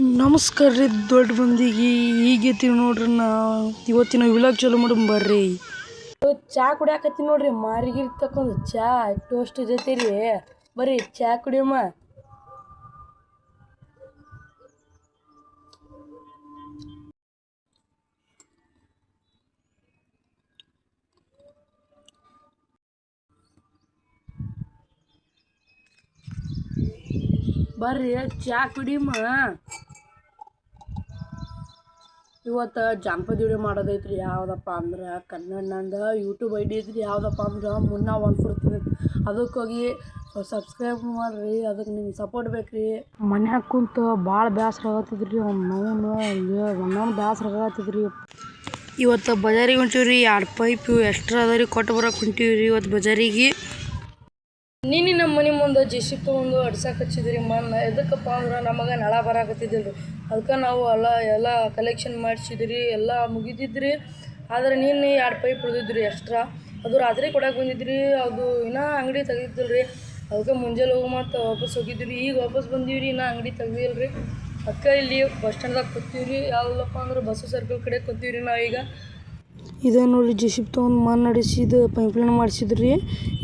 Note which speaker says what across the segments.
Speaker 1: ನಮಸ್ಕಾರ ರೀ ದೊಡ್ಡ ಮಂದಿಗೆ. ಈಗೈತಿವಿ ನೋಡ್ರಿ ನಾ. ಇವತ್ತಿನ ವಿಲಾಗ್ ಚಲೋ ಮಾಡಮ್ ಬರ್ರಿ. ಚಾ ಕುಡಿಯಾಕತ್ತೀನಿ ನೋಡ್ರಿ. ಮಾರಿಗಿರಿ ತಕೊಂಡು ಚಾ ಟೋಸ್ಟ್ ಜೊತೆ ರೀ. ಬರ್ರಿ, ಚಾ ಕುಡಿಯಮ್ಮ. ಬರ್ರಿ, ಚಾ ಕುಡಿಯಮ್ಮ. ಇವತ್ತು ಜಾನಪದ ವಿಡಿಯೋ ಮಾಡೋದೈತ್ರಿ. ಯಾವುದಪ್ಪ ಅಂದ್ರೆ ಕನ್ನಡನಂದ ಯೂಟ್ಯೂಬ್ ಐ ಡಿ ಐತ್ರಿ. ಯಾವುದಪ್ಪ ಅಂದ್ರೆ ಮುನ್ನ ಒನ್ ಅದಕ್ಕೆ ಹೋಗಿ ಸಬ್ಸ್ಕ್ರೈಬ್ ಮಾಡಿರಿ. ಅದಕ್ಕೆ ನಿಮ್ಗೆ ಸಪೋರ್ಟ್ ಬೇಕು ರೀ ಮನ್ಯಾಗ ಕುಂತು ಭಾಳ ಬೇಸ್ರ ಆಗತ್ತಿದ್ರಿ ನೋವು ಒಂದೊಂದು ಬೇಸ್ರ ಆಗತ್ತಿದ್ರಿ ಇವತ್ತು ಬಜಾರಿಗೆ ಹೊಂಟೀವಿ ರೀ ಎರಡು ಪೈಪ್ ಎಕ್ಸ್ಟ್ರಾ ಅದ ರೀ. ಕೊಟ್ಟು ಬರೋಕೆ ಹೊಂಟೀವಿ ರೀ ಇವತ್ತು ಬಜಾರಿಗೆ. ನಮ್ಮ ಜಿ ಸಿ ತೊಗೊಂಡು ಅಡ್ಸಕ್ಕೆ ಹಚ್ಚಿದ್ರಿ ಮಣ್ಣು ಎದಕ್ಕಪ್ಪ ಅಂದ್ರೆ ನಮಗೆ ನಳ ಬರಾಕತ್ತಿದ್ದಿಲ್ಲ ರೀ ಅದಕ್ಕೆ ನಾವು ಎಲ್ಲ ಎಲ್ಲ ಕಲೆಕ್ಷನ್ ಮಾಡಿಸಿದ್ರಿ, ಎಲ್ಲ ಮುಗಿದಿದ್ರಿ. ಆದ್ರೆ ನಿನ್ನೆ ಎರಡು ಪೈಪ್ ಉಳಿದಿದ್ರಿ ಎಕ್ಸ್ಟ್ರಾ ಅದು ರಾತ್ರಿ ಕೊಡಕ್ಕೆ ಬಂದಿದ್ರಿ, ಅದು ಇನ್ನೂ ಅಂಗಡಿ ತೆಗ್ದಿದ್ದಿಲ್ಲ ರೀ ಅದಕ್ಕೆ ಮುಂಜಾನೆ ಹೋಗಿ ಮತ್ತೆ ವಾಪಸ್ ಹೋಗಿದ್ವಿ ಈಗ ವಾಪಸ್ ಬಂದೀವಿ ರೀ ಇನ್ನೂ ಅಂಗಡಿ ತೆಗ್ದಿಲ್ಲ ರೀ ಅದಕ್ಕೆ ಇಲ್ಲಿ ಬಸ್ ಸ್ಟ್ಯಾಂಡ್ದಾಗ ಕೂತೀವಿ ರೀ ಯಾವುದಪ್ಪ ಅಂದ್ರೆ ಬಸ್ಸು ಸರ್ಕಲ್ ಕಡೆ ಕೂತೀವಿ ರೀ ನಾವೀಗ. ಇದೇ ನೋಡ್ರಿ ಜೆ ಸಿ ಬಿ ತೊಗೊಂಡು ಮಣ್ಣು ನಡೆಸಿದ ಪೈಪ್ಲೈನ್ ಮಾಡಿಸಿದ್ರಿ.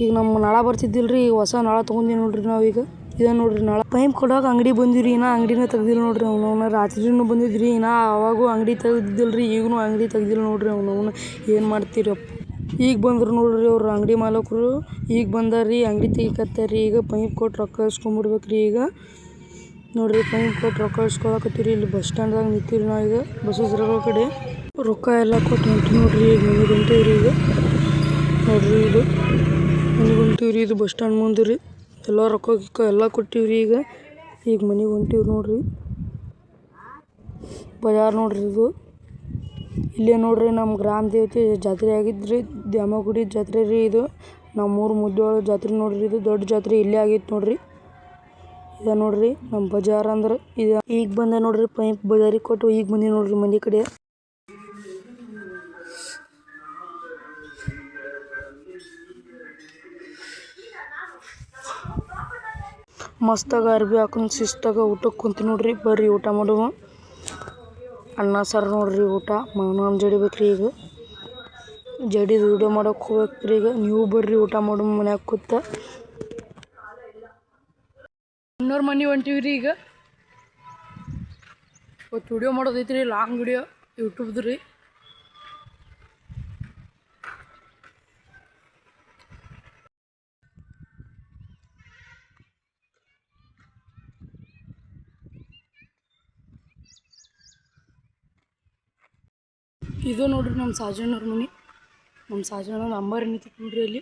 Speaker 1: ಈಗ ನಮ್ಮ ನಳ ಬರ್ತಿದ್ದಿಲ್ಲ ರೀ ಹೊಸ ನಳ ತೊಗೊಂಡಿವಿ ನೋಡ್ರಿ ನಾವೀಗ ಇದೇ ನೋಡ್ರಿ ನಳ. ಪೈಪ್ ಕೊಡೋಕೆ ಅಂಗಡಿ ಬಂದಿವ್ರಿ, ಇನ್ನೂ ಅಂಗಡಿನ ತೆಗ್ದಿಲ್ಲ ನೋಡ್ರಿ ಅವ್ನವ್ನ ರಾತ್ರಿನೂ ಬಂದಿದ್ರಿ, ಇನ್ನೂ ಅವಾಗೂ ಅಂಗಡಿ ತೆಗ್ದಿದ್ದಿಲ್ಲ ರೀ ಈಗೂ ಅಂಗಡಿ ತೆಗ್ದಿಲ್ಲ ನೋಡ್ರಿ ಅವನು. ಏನು ಮಾಡ್ತೀರಪ್ಪ. ಈಗ ಬಂದ್ರು ನೋಡ್ರಿ ಅವ್ರು ಅಂಗಡಿ ಮಾಲಕರು. ಈಗ ಬಂದಾರ್ರಿ, ಅಂಗಡಿ ತೆಗಿಕತ್ತಾರ್ರಿ. ಈಗ ಪೈಪ್ ಕೊಟ್ಟು ರೊಕ್ಕ ಇಸ್ಕೊಂಡ್ಬಿಡ್ಬೇಕ್ರಿ ಈಗ. ನೋಡ್ರಿ ಪೈಪ್ ಕೊಟ್ಟು ರೊಕ್ಕ ಇಸ್ಕೊಳಕತ್ತೀರಿ ಇಲ್ಲಿ ಬಸ್ ಸ್ಟ್ಯಾಂಡ್ದಾಗ ನಿಂತೀರಿ ನಾವು ಈಗ ಬಸ್ ಸರ್ಕಲ್ ಕಡೆ. ರೊಕ್ಕ ಎಲ್ಲ ಕೊಟ್ಟು ನೋಡ್ರಿ, ಈಗ ಮನೆಗೆ ರೀ ಇದು. ನೋಡ್ರಿ ಇದು. ಮನೆಗೆ ಹೊಂಟೀವ್ರಿ ಇದು ಬಸ್ ಸ್ಟ್ಯಾಂಡ್ ಮುಂದೆ ರೀ ಎಲ್ಲ ರೊಕ್ಕ ಗಿಕ್ಕ ಎಲ್ಲ ಕೊಟ್ಟಿವಿ ರೀ ಈಗ. ಈಗ ಮನೆಗೆ ಹೊಂಟೀವಿ ನೋಡ್ರಿ. ಬಜಾರ್ ನೋಡ್ರಿ ಇದು. ಇಲ್ಲೇ ನೋಡ್ರಿ ನಮ್ಮ ಗ್ರಾಮ ದೇವತೆ ಜಾತ್ರೆ ಆಗಿದ್ರಿ, ದ್ಯಾಮಗುಡಿ ಜಾತ್ರೆ ರೀ ಇದು. ನಮ್ಮೂರು ಮುದ್ದೋಳ ಜಾತ್ರೆ ನೋಡ್ರಿ ಇದು. ದೊಡ್ಡ ಜಾತ್ರೆ ಇಲ್ಲೇ ಆಗಿತ್ತು ನೋಡ್ರಿ. ಇದ ನೋಡ್ರಿ ನಮ್ಮ ಬಜಾರ್ ಅಂದ್ರೆ ಇದು. ಈಗ ಬಂದೆ ನೋಡ್ರಿ ಪೈಪ್ ಬಜಾರಿಗೆ ಕೊಟ್ಟು ಈಗ ಬಂದಿ ನೋಡ್ರಿ ಮನೆ ಕಡೆ. ಮಸ್ತಾಗ ಅರ್ಬಿ ಹಾಕೊಂಡು ಶಿಸ್ತಾಗ ಊಟಕ್ಕೆ ಕುಂತು ನೋಡ್ರಿ. ಬರ್ರಿ ಊಟ ಮಾಡುವ. ಅನ್ನ ಸಾರು ನೋಡ್ರಿ ಊಟ. ಮಾವಿನ ಜಡಿಬೇಕ್ರಿ ಈಗ. ಜಡಿದು ವೀಡಿಯೋ ಮಾಡೋಕೆ ಹೋಗ್ಬೇಕ್ರಿ ಈಗ. ನೀವು ಬರ್ರಿ ಊಟ ಮಾಡೋ ಮನ್ಯಾಗ ಕೂತ. ಇನ್ನೂರು ಮನೆ ಹೊಂಟೀವಿ ರೀ ಈಗ. ಇವತ್ತು ವಿಡಿಯೋ ಮಾಡೋದೈತ್ರಿ ಲಾಂಗ್ ವಿಡಿಯೋ ಯೂಟ್ಯೂಬ್ದು ರೀ ಇದು ನೋಡ್ರಿ ನಮ್ಮ ಸಾಜಣ್ಣವ್ರ ಮನೆ. ನಮ್ಮ ಸಾಜಣ್ಣ ಅಂಬಾರಿ ನಿಂತಿತ್ತು ನೋಡ್ರಿ ಅಲ್ಲಿ.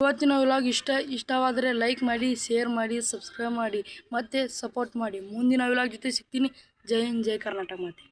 Speaker 1: ಇವತ್ತಿನ ವ್ಲಾಗ್ ಇಷ್ಟ, ಇಷ್ಟವಾದರೆ ಲೈಕ್ ಮಾಡಿ ಶೇರ್ ಮಾಡಿ ಸಬ್ಸ್ಕ್ರೈಬ್ ಮಾಡಿ, ಮತ್ತು ಸಪೋರ್ಟ್ ಮಾಡಿ. ಮುಂದಿನ ವ್ಲಾಗ್ ಜೊತೆ ಸಿಗ್ತೀನಿ. ಜೈ ಹಿಂದ್, ಜೈ ಕರ್ನಾಟಕ ಮಾತೆ.